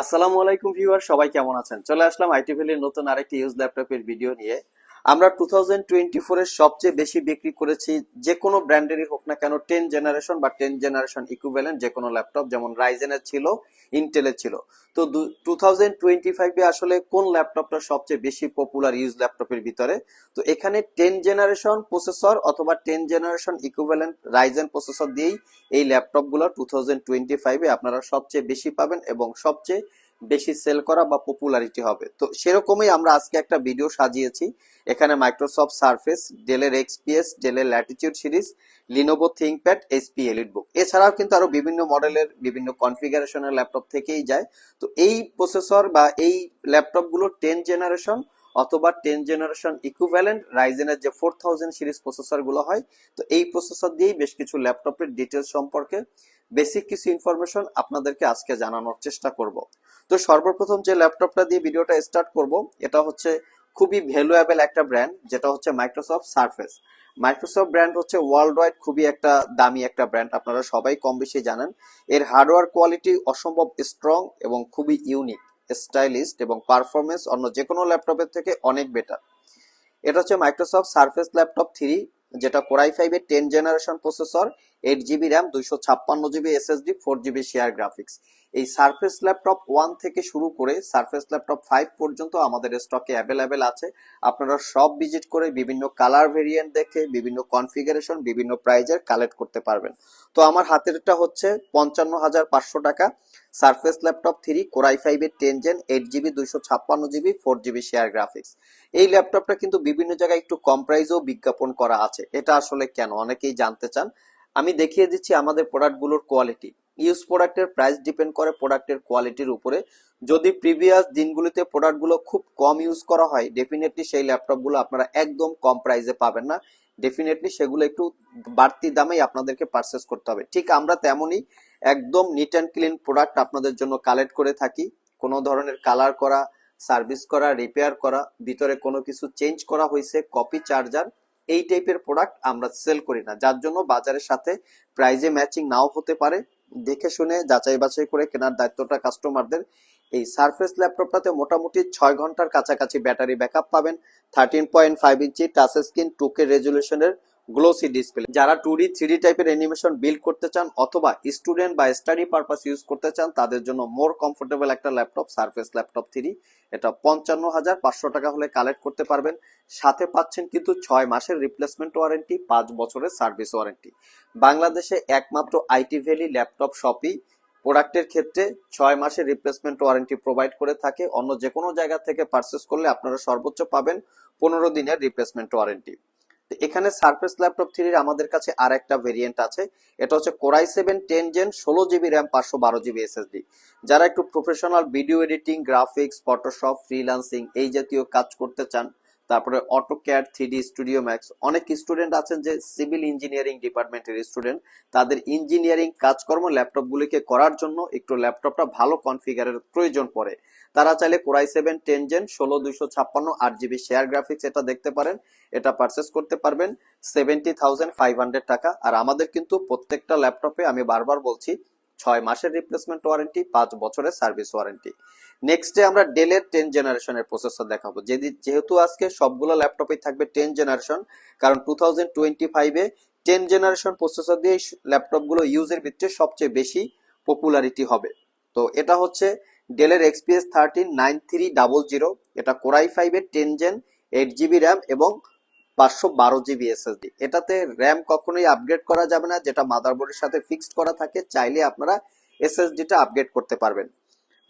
আসসালামু আলাইকুম ভিউয়ার, সবাই কেমন আছেন? চলে আসলাম আইটি ভ্যালির নতুন আরেকটি ইউজ ল্যাপটপের ভিডিও নিয়ে। আমরা টু থাউজেন্ড টোয়েন্টি ফোরের সবচেয়ে বেশি বিক্রি করেছি যে কোনো ব্র্যান্ডেরই হোক না কেন টেন জেনারেশন বা টেন জেনারেশন ইকুইভ্যালেন্ট যে কোনো ল্যাপটপ যেমন রাইজেনের ছিল ইন্টেলের ছিল। তো টু থাউজেন্ড টোয়েন্টি ফাইভে আসলে কোন ল্যাপটপটা সবচেয়ে বেশি পপুলার ইউজ ল্যাপটপের ভিতরে? তো এখানে টেন জেনারেশন প্রসেসর অথবা ten generation equivalent Ryzen processor দিয়েই এই ল্যাপটপগুলো টু থাউজেন্ড টোয়েন্টি ফাইভে আপনারা সবচেয়ে বেশি পাবেন এবং সবচেয়ে বেশি সেল করা বা পপুলারিটি হবে। তো সেরকমই আমরা আজকে একটা ভিডিও সাজিয়েছি। এখানে মাইক্রোসফট সার্ফেস ডেলের এক্সপিএস ডেলের Latitude series Lenovo ThinkPad SP Elite Book এছাড়াও কিন্তু আরও বিভিন্ন মডেলের বিভিন্ন কনফিগারেশনের ল্যাপটপ থেকেই যায়। তো এই প্রসেসর বা এই ল্যাপটপগুলো টেন জেনারেশন অথবা টেন জেনারেশন ইকুভ্যালেন্ট রাইজেনের যে ফোর থাউজেন্ড সিরিজ প্রসেসরগুলো হয়, তো এই প্রসেসর দিয়েই বেশ কিছু ল্যাপটপের ডিটেলস সম্পর্কে বেসিক কিছু ইনফরমেশন আপনাদেরকে আজকে জানানোর চেষ্টা করব। তো সর্বপ্রথম যে ল্যাপটপটা দিয়ে ভিডিওটা স্টার্ট করব, এটা হচ্ছে খুবই ভ্যালুয়েবল একটা ব্র্যান্ড, যেটা হচ্ছে মাইক্রোসফট সার্ফেস মাইক্রোসফট ব্র্যান্ড হচ্ছে ওয়ার্ল্ড ওয়াইড খুবই একটা দামি একটা ব্র্যান্ড, আপনারা সবাই কম বেশি জানেন। এর হার্ডওয়্যার কোয়ালিটি অসম্ভব স্ট্রং এবং খুবই ইউনিক স্টাইলিস্ট এবং পারফরমেন্স অন্য যে কোনো ল্যাপটপের থেকে অনেক বেটার এটা হচ্ছে মাইক্রোসফট সার্ফেস ল্যাপটপ থ্রি যেটা কোরাই ফাইভের ten generation processor eight GB RAM দুইশো ছাপ্পান্ন GB SSD four GB share graphics এই সার্ফেস ল্যাপটপ ওয়ান থেকে শুরু করে সার্ফেস ল্যাপটপ ফাইভ পর্যন্ত আমাদের স্টকে অ্যাভেলেবেল আছে। আপনারা সব ভিজিট করে বিভিন্ন কালার ভেরিয়েন্ট দেখে, বিভিন্ন কনফিগারেশন বিভিন্ন প্রাইজের কালেক্ট করতে পারবেন। তো আমার হাতেরটা হচ্ছে পঞ্চান্ন হাজার পাঁচশো টাকা। Surface laptop three core i ফাইভের টেন জেন এইট জিবি দুইশো ছাপ্পান্ন GB four GB share graphics এই ল্যাপটপটা কিন্তু বিভিন্ন জায়গায় একটু কম প্রাইজেও বিজ্ঞাপন করা আছে। এটা আসলে কেন? অনেকেই জানতে চান। আমি দেখিয়ে দিচ্ছি আমাদের প্রোডাক্টগুলোর কোয়ালিটি ইউজ প্রোডাক্টের প্রাইস ডিপেন্ড করে প্রোডাক্টের কোয়ালিটির উপরে। যদি প্রিভিয়াস দিনগুলিতে প্রোডাক্টগুলো খুব কম ইউজ করা হয় ডেফিনেটলি সেই ল্যাপটপগুলো আপনারা একদম কম প্রাইসে পাবেন না। ডেফিনেটলি সেগুলো একটু বাড়তি দামেই আপনাদেরকে পারচেস করতে হবে। ঠিক আমরা তেমনই একদম নিট অ্যান্ড ক্লিন প্রোডাক্ট আপনাদের জন্য কালেক্ট করে থাকি। কোনো ধরনের কালার করা সার্ভিস করা রিপেয়ার করা, ভিতরে কোনো কিছু চেঞ্জ করা হয়েছে কপি চার্জার এই টাইপের প্রোডাক্ট আমরা সেল করি না। যার জন্য বাজারের সাথে প্রাইজে ম্যাচিং নাও হতে পারে। দেখে শুনে যাচাই বাছাই করে কেনার দায়িত্বটা কাস্টমারদের। এই সারফেস ল্যাপটপটাতে মোটামুটি ছয় ঘণ্টার কাছাকাছি ব্যাটারি ব্যাকআপ পাবেন। Thirteen point five inch touch screen two K রেজুলেশনের glossy display যারা টু ডি থ্রি টাইপের অ্যানিমেশন বিল্ড করতে চান অথবা স্টুডেন্ট বা স্টাডি পারপাস ইউজ করতে চান, তাদের জন্য মোর কমফোর্টেবল একটা ল্যাপটপ সারফেস ল্যাপটপ থ্রি এটা পঞ্চান্ন হাজার পাঁচশো টাকা হলে কালেক্ট করতে পারবেন। সাথে পাচ্ছেন কিন্তু ছয় মাসের রিপ্লেসমেন্ট ওয়ারেন্টি পাঁচ বছরের সার্ভিস ওয়ারেন্টি বাংলাদেশে একমাত্র আইটি ভ্যালি ল্যাপটপ শপই প্রোডাক্টের ক্ষেত্রে ছয় মাসের রিপ্লেসমেন্ট ওয়ারেন্টি প্রোভাইড করে থাকে। অন্য যে কোনো জায়গা থেকে পারচেস করলে আপনারা সর্বোচ্চ পাবেন পনেরো দিনের রিপ্লেসমেন্ট ওয়ারেন্টি এখানে সার্ফেস ল্যাপটপ থ্রির আমাদের কাছে আর একটা ভেরিয়েন্ট আছে। এটা হচ্ছে core i seven ten gen ষোলো জিবি র্যাম পাঁচশো বারো জিবি এসএসডি যারা একটু professional video editing graphics Photoshop freelancing এই জাতীয় কাজ করতে চান তারপরে AutoCAD three studio max অনেক স্টুডেন্ট আছেন যে সিভিল ইঞ্জিনিয়ারিং ডিপার্টমেন্টের স্টুডেন্ট তাদের ইঞ্জিনিয়ারিং কাজকর্ম ল্যাপটপগুলিকে করার জন্য একটু ল্যাপটপটা ভালো কনফিগারের প্রয়োজন পড়ে। তারা চাইলে কোরাই সেভেন টেন জেন ষোলো, দুইশো ছাপ্পান্ন, আট জিবি শেয়ার গ্রাফিক্স এটা দেখতে পারেন। এটা পারচেস করতে পারবেন। সেভেন্টি থাউজেন্ড ফাইভ হান্ড্রেড টাকা। আর আমাদের কিন্তু প্রত্যেকটা ল্যাপটপে আমি বারবার বলছি ছয় মাসের রিপ্লেসমেন্ট ওয়ারেন্টি পাঁচ বছরের সার্ভিস ওয়ারেন্টি নেক্সট ডে আমরা ডেলের টেন জেনারেশনের প্রসেসর দেখাবো। যেহেতু আজকে সবগুলো ল্যাপটপে থাকবে টেন জেনারেশন কারণ টু থাউজেন্ড টোয়েন্টি ফাইভে টেন জেনারেশন প্রসেসর দিয়ে ল্যাপটপগুলো ইউজের ভিত্তিতে সবচেয়ে বেশি পপুলারিটি হবে। তো এটা হচ্ছে ডেলের XPS thirteen nine three double zero এটা কোরাই ফাইভের ten gen eight GB RAM এবং পাঁচশো বারো জিবি এসএসডি এটাতে র্যাম কখনোই আপগ্রেড করা যাবে না, যেটা মাদারবোর্ডের সাথে ফিক্সড করা থাকে, চাইলে আপনারা এসএসডিটা আপগ্রেড করতে পারবেন।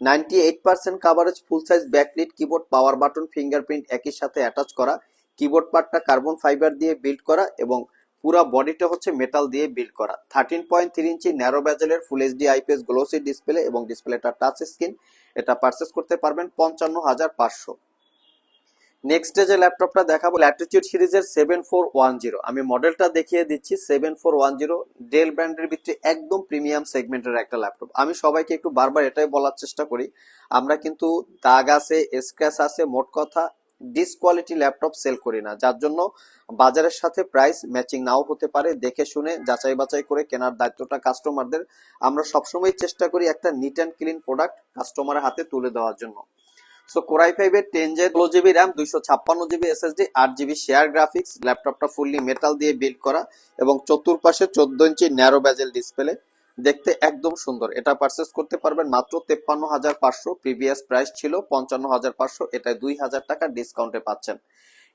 Ninety eight percent coverage full size backlit keyboard power button fingerprint একই সাথে অ্যাটাচ করা। কিবোর্ড পার্টটা কার্বন ফাইবার দিয়ে বিল্ড করা এবং পুরো বডিটা হচ্ছে মেটাল দিয়ে বিল্ড করা। Thirteen point three inch narrow ব্যাজেলের full HD IPS glossy display এবং ডিসপ্লেটা টাচ স্ক্রিন এটা পারচেস করতে পারবেন পঞ্চান্ন হাজার পাঁচশো। নেক্সট যে ল্যাপটপটা দেখাবো ল্যাটিটিউড সিরিজের সেভেন ফোর ওয়ান জিরো আমি মডেলটা দেখিয়ে দিচ্ছি seven four one zero Dell ব্র্যান্ডের ভিতরে একদম প্রিমিয়াম সেগমেন্টের একটা ল্যাপটপ আমি সবাইকে একটু বারবার এটাই বলার চেষ্টা করি, আমরা কিন্তু দাগ আছে স্ক্র্যাচ আছে, মোট কথা ডিসকোয়ালিটি ল্যাপটপ সেল করি না। যার জন্য বাজারের সাথে প্রাইস ম্যাচিং নাও হতে পারে, দেখে শুনে, যাচাই বাছাই করে কেনার দায়িত্বটা কাস্টমারদের আমরা সবসময় চেষ্টা করি একটা নিট অ্যান্ড ক্লিন প্রোডাক্ট কাস্টমারের হাতে তুলে দেওয়ার জন্য। সো কোরাই ফাইভের টেন জেড ষোলো জিবি র্যাম দুইশো ছাপ্পান্ন জিবি এসএসডি আট জিবি শেয়ার গ্রাফিক্স ল্যাপটপটা ফুললি মেটাল দিয়ে বিল্ড করা এবং চতুর্পাশে চোদ্দ ইঞ্চি ন্যারো ব্যাজেল ডিসপ্লে দেখতে একদম সুন্দর। এটা পারচেস করতে পারবেন মাত্র তেপ্পান্ন হাজার পাঁচশো প্রিভিয়াস প্রাইস ছিল পঞ্চান্ন হাজার পাঁচশো, এটা দুই হাজার টাকা ডিসকাউন্টে পাচ্ছেন।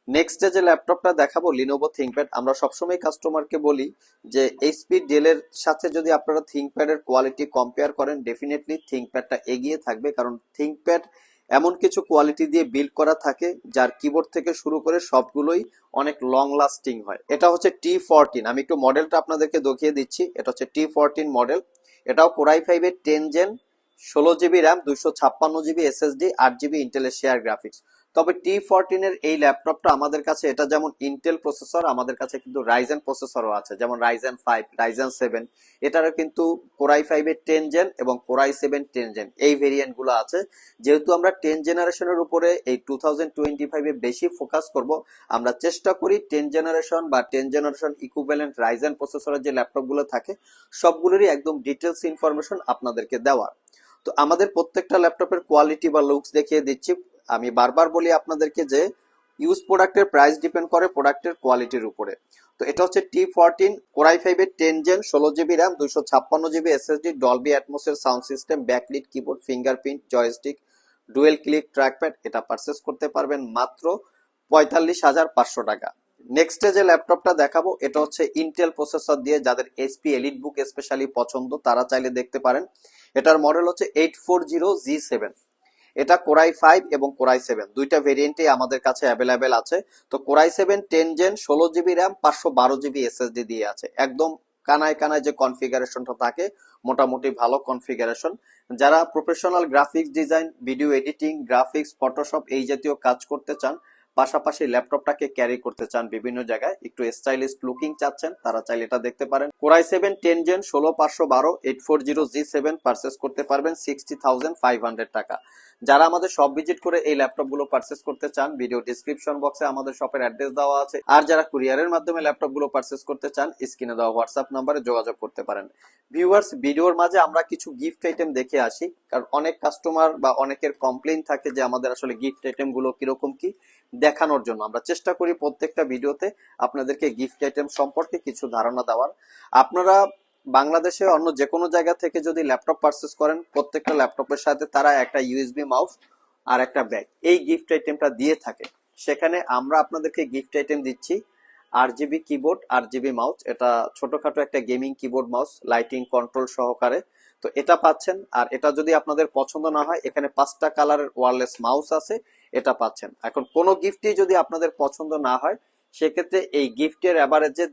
নেক্সট যে ল্যাপটপটা দেখাবো লিনোভো থিঙ্কপ্যাড আমরা সবসময় কাস্টমারকে বলি যে এইচপি ডেলের সাথে যদি আপনারা থিঙ্কপ্যাডের কোয়ালিটি কম্পেয়ার করেন ডেফিনেটলি থিঙ্কপ্যাডটা এগিয়ে থাকবে। কারণ থিঙ্কপ্যাড এমন কিছু কোয়ালিটি দিয়ে বিল্ড করা থাকে, যার কিবোর্ড থেকে শুরু করে সবগুলোই অনেক লং লাস্টিং হয়। এটা হচ্ছে টি ফোরটিন আমি একটু মডেলটা আপনাদেরকে দেখিয়ে দিচ্ছি। এটা হচ্ছে টি ফোরটিন মডেল এটাও কোরাই ফাইভের টেন জেন ষোলো জিবি র্যাম দুইশো ছাপ্পান্ন জিবি এসএসডি আট জিবি ইন্টেলের শেয়ার গ্রাফিক্স তবে টি ফোরটিন এর এই ল্যাপটপটা আমাদের কাছে, এটা যেমন ইন্টেল প্রসেসর আমাদের কাছে কিন্তু রাইজেন প্রসেসরও আছে। যেমন রাইজেন ফাইভ রাইজেন সেভেন এটারও কিন্তু কোরাই ফাইভের টেন জেন এবং core i seven ten gen এই ভেরিয়েন্টগুলো আছে। যেহেতু আমরা টেন জেনারেশনের উপরে এই টু থাউজেন্ড টোয়েন্টি ফাইভে বেশি ফোকাস করব, আমরা চেষ্টা করি টেন জেনারেশন বা টেন জেনারেশন ইকুইভ্যালেন্ট রাইজেন প্রসেসরের যে ল্যাপটপগুলো থাকে, সবগুলোরই একদম ডিটেলস ইনফরমেশন আপনাদেরকে দেওয়ার। তো আমাদের প্রত্যেকটা ল্যাপটপের কোয়ালিটি বা লুকস দেখিয়ে দিচ্ছি। আমি বারবার বলি আপনাদেরকে যে ইউজ প্রোডাক্টের প্রাইস ডিপেন্ড করে প্রোডাক্টের কোয়ালিটির উপরে। তো এটা হচ্ছে টি ফোরটিন কোরাই ফাইভের টেন জেন ষোলো জিবি র্যাম দুইশো ছাপ্পান্ন GB SSD Dolby অ্যাটমোসের sound system backlit keyboard fingerprint joystick dual click trackpad এটা পারচেস করতে পারবেন মাত্র পঁয়তাল্লিশ হাজার পাঁচশো টাকা। নেক্সটে যে ল্যাপটপটা দেখাবো, এটা হচ্ছে ইন্টেল প্রসেসর দিয়ে যাদের এসপি এলিট বুক স্পেশালি পছন্দ, তারা চাইলে দেখতে পারেন। এটার মডেল হচ্ছে eight four zero G seven এটা কোরাই ফাইভ এবং কোরাই সেভেন। দুইটা ভেরিয়েন্টই আমাদের কাছে অ্যাভেলেবেল আছে। তো core i seven ten gen ষোলো জিবি র্যাম পাঁচশো বারো জিবি এসএসডি দিয়ে আছে। একদম কানায় কানায় যে কনফিগারেশনটা থাকে, মোটামুটি ভালো কনফিগারেশন যারা professional graphics design video editing graphics Photoshop এই জাতীয় কাজ করতে চান, পাশাপাশি ল্যাপটপটাকে ক্যারি করতে চান বিভিন্ন জায়গায়, একটু স্টাইলিশ লুকিং চাচ্ছেন, তারা চাইলে এটা দেখতে পারেন। কোরাই সেভেন টেন জেন ষোলো, পাঁচশো বারো eight four zero G seven purchase করতে পারবেন সিক্সটি থাউজেন্ড ফাইভ হান্ড্রেড টাকা। যারা আমাদের শপ ভিজিট করে এই ল্যাপটপগুলো পারচেস করতে চান ভিডিও ডিসক্রিপশন বক্সে আমাদের শপের অ্যাড্রেস দেওয়া আছে। আর যারা কুরিয়ারের মাধ্যমে ল্যাপটপগুলো পারচেস করতে চান স্ক্রিনে দেওয়া হোয়াটসঅ্যাপ নাম্বারে যোগাযোগ করতে পারেন। ভিউয়ার্স ভিডিওর মাঝে আমরা কিছু গিফট আইটেম দেখে আসি, কারণ অনেক কাস্টমার বা অনেকের কমপ্লেইন থাকে যে আমাদের আসলে গিফট আইটেমগুলো কীরকম কি দেখানোর জন্য। আমরা চেষ্টা করি প্রত্যেকটা ভিডিওতে আপনাদেরকে গিফট আইটেম সম্পর্কে কিছু ধারণা দেওয়ার। আপনারা বাংলাদেশে অন্য যে কোনো জায়গা থেকে যদি ল্যাপটপ পারচেস করেন, প্রত্যেকটা ল্যাপটপের সাথে তারা একটা ইউএসবি মাউস আর একটা ব্যাগ এই গিফট আইটেমটা দিয়ে থাকে। সেখানে আমরা আপনাদেরকে গিফট আইটেম দিচ্ছি আর জিবি কিবোর্ড আর জিবি মাউস এটা ছোটখাটো একটা gaming keyboard mouse lighting control সহকারে। তো এটা পাচ্ছেন, আর এটা যদি আপনাদের পছন্দ না হয়, এখানে পাঁচটা কালারের ওয়ারলেস মাউস আছে, এটা পাচ্ছেন। এখন কোনো গিফটই যদি আপনাদের পছন্দ না হয়, সেক্ষেত্রে এই গিফটের অ্যাভারেজে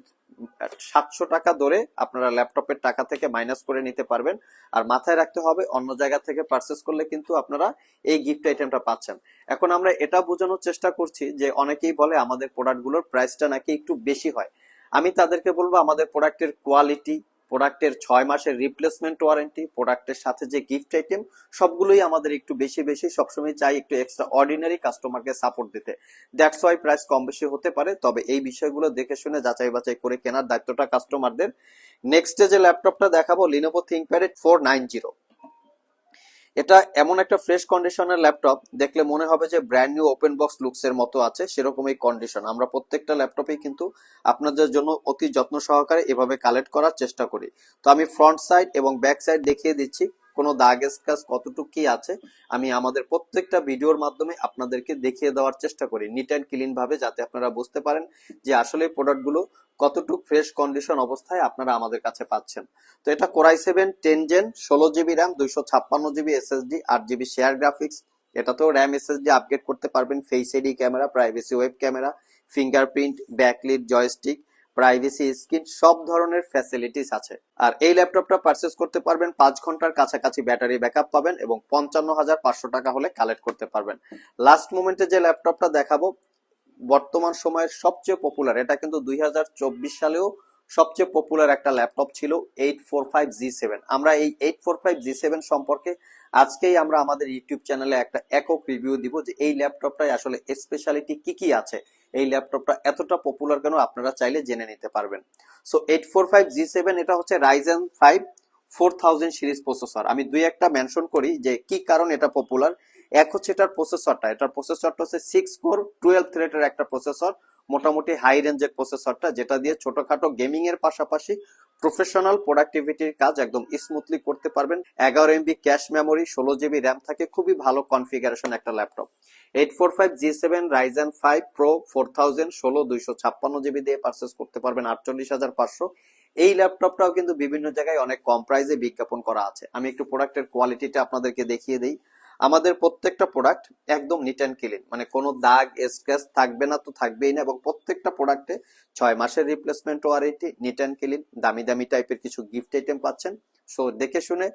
সাতশো টাকা ধরে আপনারা ল্যাপটপের টাকা থেকে মাইনাস করে নিতে পারবেন। আর মাথায় রাখতে হবে, অন্য জায়গা থেকে পারচেস করলে কিন্তু আপনারা এই গিফট আইটেমটা পাচ্ছেন। এখন আমরা এটা বোঝানোর চেষ্টা করছি যে অনেকেই বলে আমাদের প্রোডাক্টগুলোর প্রাইসটা নাকি একটু বেশি হয়। আমি তাদেরকে বলব, আমাদের প্রোডাক্টের কোয়ালিটি প্রোডাক্টের ছয় মাসের রিপ্লেসমেন্ট ওয়ারেন্টি প্রোডাক্টের সাথে যে গিফট আইটেম সবগুলোই আমাদের একটু বেশি বেশি সবসময় চাই একটু এক্সট্রা অর্ডিনারি কাস্টমারকে সাপোর্ট দিতে। দ্যাটস ওয়াই প্রাইস কম বেশি হতে পারে, তবে এই বিষয়গুলো দেখে শুনে যাচাই বাছাই করে কেনার দায়িত্বটা কাস্টমারদের নেক্সট যে ল্যাপটপটা দেখাবো Lenovo ThinkPad four nine zero এটা এমন একটা ফ্রেশ কন্ডিশনের ল্যাপটপ দেখলে মনে হবে যে brand new open box looks এর মতো আছে সেরকমই কন্ডিশন আমরা প্রত্যেকটা ল্যাপটপেই কিন্তু আপনাদের জন্য অতি যত্ন সহকারে এভাবে কালেক্ট করার চেষ্টা করি। তো আমি ফ্রন্ট সাইড এবং ব্যাক সাইড দেখিয়ে দিচ্ছি। কোনো দাগ স্কাচ কতটুকু কি আছে, আমি আমাদের প্রত্যেকটা ভিডিওর মাধ্যমে আপনাদেরকে দেখিয়ে দেওয়ার চেষ্টা করি নিট অ্যান্ড ক্লিন ভাবে, যাতে আপনারা বুঝতে পারেন যে আসলে প্রোডাক্টগুলো কতটুক ফ্রেশ কন্ডিশন অবস্থায় আপনারা আমাদের কাছে পাচ্ছেন। তো এটা Core i seven ten gen ষোলো জিবি র্যাম দুইশো ছাপ্পান্ন জিবি এসএসডি আট জিবি শেয়ার গ্রাফিক্স এটাতেও র্যাম এসএসডি আপগ্রেড করতে পারবেন face ID camera privacy web camera fingerprint backlit joystick privacy screen সব ধরনের ফ্যাসিলিটিস আছে। আর এই ল্যাপটপটা পারচেস করতে পারবেন, পাঁচ ঘণ্টার কাছাকাছি ব্যাটারি ব্যাকআপ পাবেন এবং পঞ্চান্ন হাজার পাঁচশো টাকা হলে কালেক্ট করতে পারবেন। লাস্ট মোমেন্টে যে ল্যাপটপটা দেখাবো, বর্তমান সময়ের সবচেয়ে পপুলার এটা কিন্তু দুই হাজার চব্বিশ সালেও সবচেয়ে পপুলার একটা ল্যাপটপ ছিল eight four five G seven আমরা এই eight four five G seven সম্পর্কে আজকেই আমরা আমাদের ইউটিউব চ্যানেলে একটা একক রিভিউ দিব যে এই ল্যাপটপটায় আসলে স্পেশালিটি কি কি আছে। এই ল্যাপটপটা এতটা পপুলার কেন আপনারা চাইলে জেনে নিতে পারবেন। So eight four five G seven এটা হচ্ছে Ryzen five four thousand series processor আমি দুই একটা মেনশন করি যে কি কারণ এটা পপুলার এক হচ্ছে এটার প্রসেসরটা এটার প্রসেসরটা হচ্ছে সিক্স কোর টুয়েলভ থ্রেডের একটা প্রসেসর মোটামুটি হাই রেঞ্জের প্রসেসরটা যেটা দিয়ে ছোটখাটো গেমিং এর পাশাপাশি প্রফেশনাল প্রোডাক্টিভিটির কাজ একদম স্মুথলি করতে পারবেন। এগারো এমবি ক্যাশ মেমোরি ষোলো জিবি র্যাম থাকে, খুবই ভালো কনফিগারেশন একটা laptop. Eight four five G seven Ryzen five pro four thousand ষোলো দুইশো ছাপ্পান্ন জিবি দিয়ে পারচেস করতে পারবেন আটচল্লিশ হাজার পাঁচশো। এই ল্যাপটপটাও কিন্তু বিভিন্ন জায়গায় অনেক কম প্রাইসে বিজ্ঞাপন করা আছে। আমি একটু প্রোডাক্টের কোয়ালিটিটা আপনাদেরকে দেখিয়ে দিই। আমাদের প্রত্যেকটা প্রোডাক্ট একদম নিট অ্যান্ড ক্লিন মানে কোনো দাগ থাকবে না তো থাকবেই না এবং প্রত্যেকটা প্রোডাক্টে ছয় মাসের replacement warranty neat and clean দামি দামি টাইপের কিছু গিফট আইটেম পাচ্ছেন। সো দেখে শুনে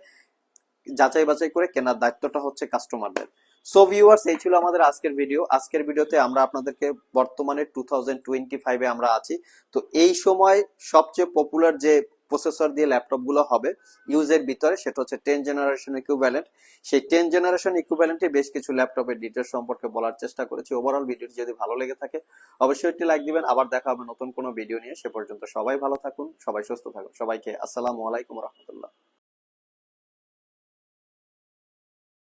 যাচাই বাছাই করে কেনার দায়িত্বটা হচ্ছে কাস্টমারদের সো ভিউয়ার্স এই ছিল আমাদের আজকের ভিডিও আজকের ভিডিওতে আমরা আপনাদেরকে বর্তমানে টু থাউজেন্ড টোয়েন্টি ফাইভে আমরা আছি। তো এই সময় সবচেয়ে পপুলার যে প্রসেসর দিয়ে ল্যাপটপগুলো হবে ইউজের ভিতরে, সেটা হচ্ছে টেন জেনারেশন ইকুইভ্যালেন্ট সেই টেন জেনারেশন ইকুইভ্যালেন্টে বেশ কিছু ল্যাপটপের ডিটেলস সম্পর্কে বলার চেষ্টা করেছি। ওভারঅল ভিডিওটি যদি ভালো লেগে থাকে, অবশ্যই একটি লাইক দিবেন। আবার দেখা হবে নতুন কোনো ভিডিও নিয়ে। সে পর্যন্ত সবাই ভালো থাকুন, সবাই সুস্থ থাকুন। সবাইকে আসসালামু আলাইকুম রহমতুল্লাহ।